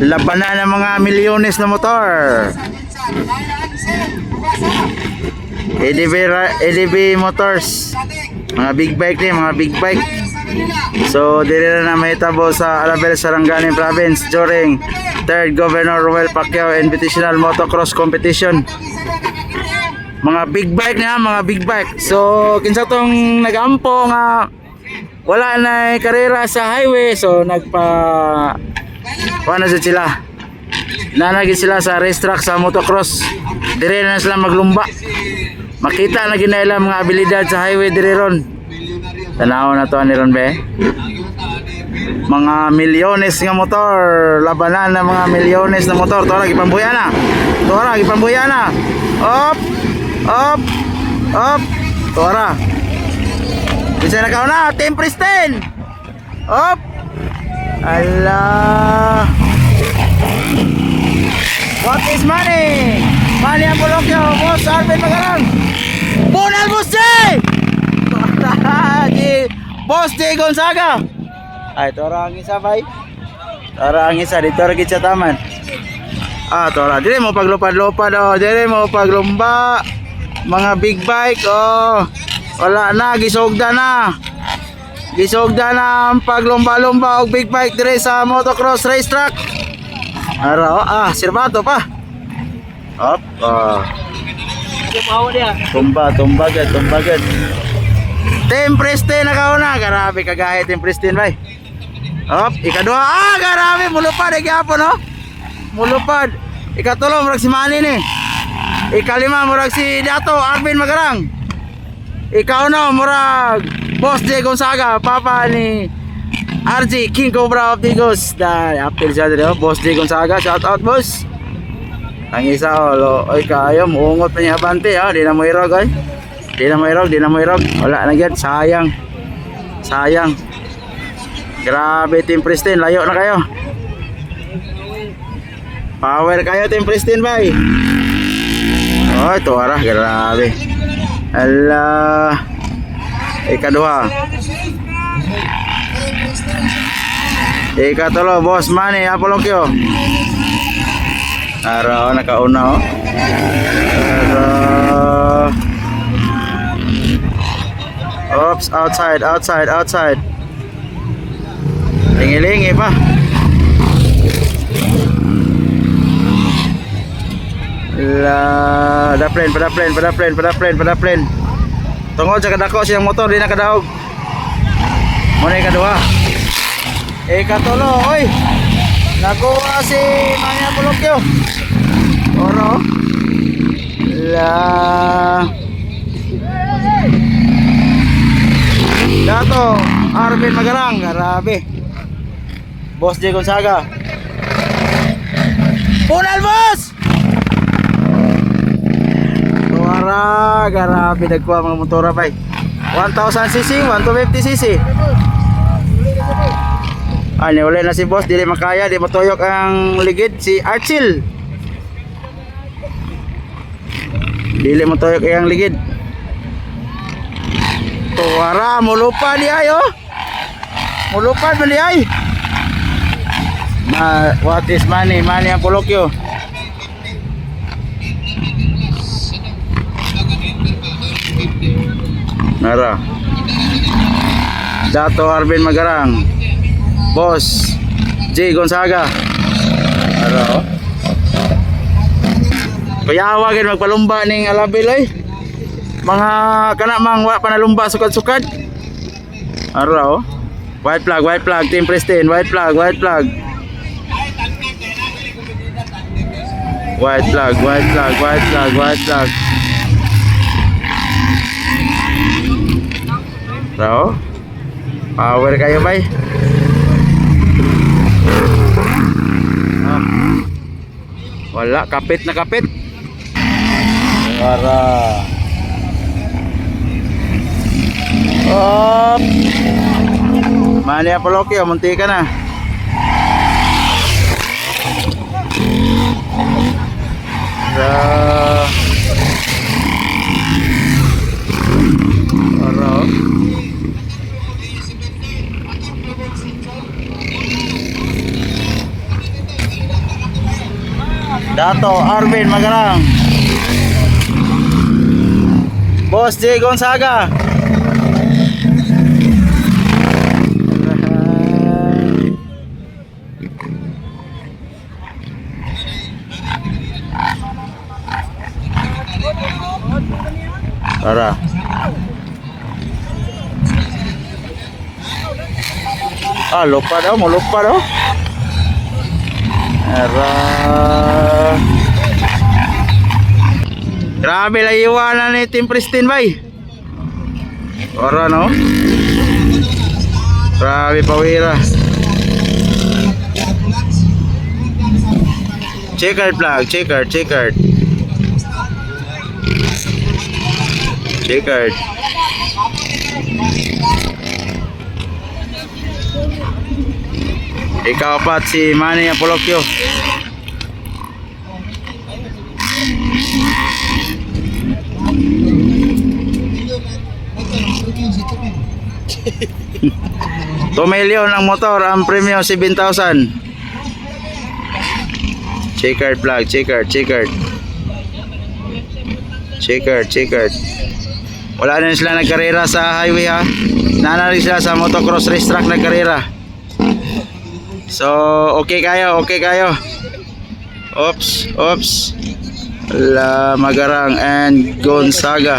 Labanan ng mga milyones na motor. EDB, EDB Motors. Mga big bike din, mga big bike. So, diri na na mahitabo sa Alabel, Sarangani Province during 3rd Governor Roel Pacquiao Invitational Motocross Competition. Mga big bike na, mga big bike. So, kinsa tong nagampo nga wala na karera sa highway so nagpa wala na sila. Nanagin sila sa racetrack sa motocross. Dire na sila maglumba. Makita na ginaila mga abilidad sa highway dire ron. Tanaw na to ni ron be? Mga milyones nga motor. Labanan ng mga milyones na motor. To lagi pambuya na. To lagi pambuya na. Op! Op! Op bisa na kauna team Pristine op Allah What is money? Money ang bulokyo, boss Arvin Magalang. J! Di- boss J Gonzaga. Ay, tora ang isa bay. Tora ang isa, dito rin sa taman. Ah, tora. Dili mo paglupad-lupad, oh. Dili mo paglumba. Mga big bike, oh. Wala na, gisugda na. Gisugda na ang paglumba-lumba og big bike dire sa motocross racetrack. Araw, ah, sirbato pa. Hop, ah. Tumba, tumba gad, tumba gad. Team Pristine na kauna, grabe kagahe Team Pristine bay. Hop, ikadua, ah, grabe, mulupad ay gyapon no. Mulupad. Ikatulo, murag si Manny ni. Ikalima, murag si Dato, Arvin Magarang. Ikaw no, murag Boss J Gonzaga, papa ni RJ King Cobra of Tigos. Dahil apil siya dito, Boss J Gonzaga, shout out boss. Ang isa oh, lo, oy kayo, muungot pa niya abante ha, di na mo irog oy. Di na mo irog, di na mo irog. Wala na gyud, sayang. Sayang. Grabe Team Pristine, layo na kayo. Power kayo Team Pristine bay. Oh, ito ara, grabe. Allah. Ikaduha. Ikatulo, boss money, apolokyo. Araw, nakauna oh. Araw. Oops, outside, outside, outside. Lingi-lingi pa. La, pada plane, pada plane, pada plane, pada plane, pada plane. Tungod sa kadako siyang motor di na kadaog. Muna yung kadua. Eh katulo, oy. Nakuha si Manya Pulokyo. Oro. La. Dato, Arvin Magarang, grabe. Boss J Gonzaga. Punal boss! Tuwara, grabe nagkuha mga motora pa 1000cc, 150cc. Ah, ni wala na si boss, dili makaya, di matuyok ang ligid si Archil. Dili matuyok ang ligid. Tuwara, mulupad di ay oh. Mulupad man di ay. Ma, what is money? Money ang pulokyo. Nara. Dato Arvin Magarang. Boss J Gonzaga. Nara. oh. Kaya awagin magpalumba ning alabil ay. Mga kana mang wa panalumba sukad-sukad. Ara oh. White flag, white flag, Team Pristine, white flag, white flag. White flag, white flag, white flag, white flag. So, power kayo bay. Ah. Wala, kapit na kapit. Para. Op. Mani Apolokyo, munti ka na. Dato Arvin Magarang. Boss J Gonzaga. Tara. Ah, lupa daw, mo lupa daw. Tara. Grabe iwanan ni Team Pristine, bay. Ora, no? Grabe pawira. Checkered flag, checkered, checkered. Checkered. Ikaw pat si Manny Apolokyo. Tumilyon ang motor, ang premyo 7,000. Checkered flag, checkered, checkered. Checkered, checkered. Wala na sila nagkarera sa highway ha. Nanari sila sa motocross racetrack nagkarera. So, okay kayo, okay kayo. Oops, oops. La Magarang and Gonzaga.